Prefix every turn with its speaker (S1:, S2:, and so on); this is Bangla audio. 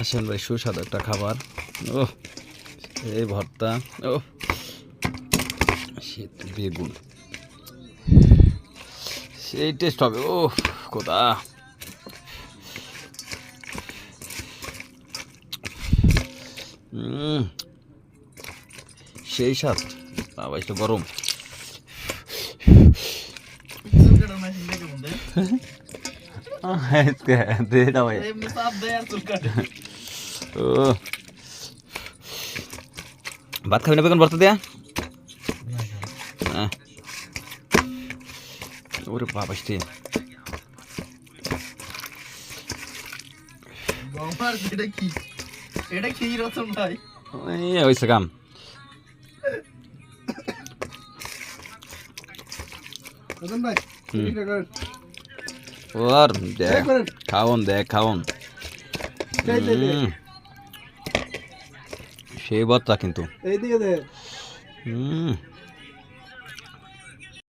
S1: আসেন ভাই, সুস্বাদু একটা খাবার। ও এই ভর্তা ও শীত, বেগুন। সেই টেস্ট হবে ও কোথা সেই স্বাদ। বাবা একটু গরম। দে দাও ভাই
S2: এমনি চাপ দেয় আর চুল কাটে
S1: ও ভাত খাবি না বেগুন ভর্তা দেয়া হ্যাঁ। ওরে বাবা স্টে
S2: আমার এটা কি এটা কি রতন ভাই
S1: হয়েছে কাম
S3: রতন ভাই
S1: হুম।
S3: এটা করেন।
S1: ওর দেখ। খাওন দেখ খাওন। সেই বাচ্চা কিন্তু
S3: এইদিকে
S1: হুম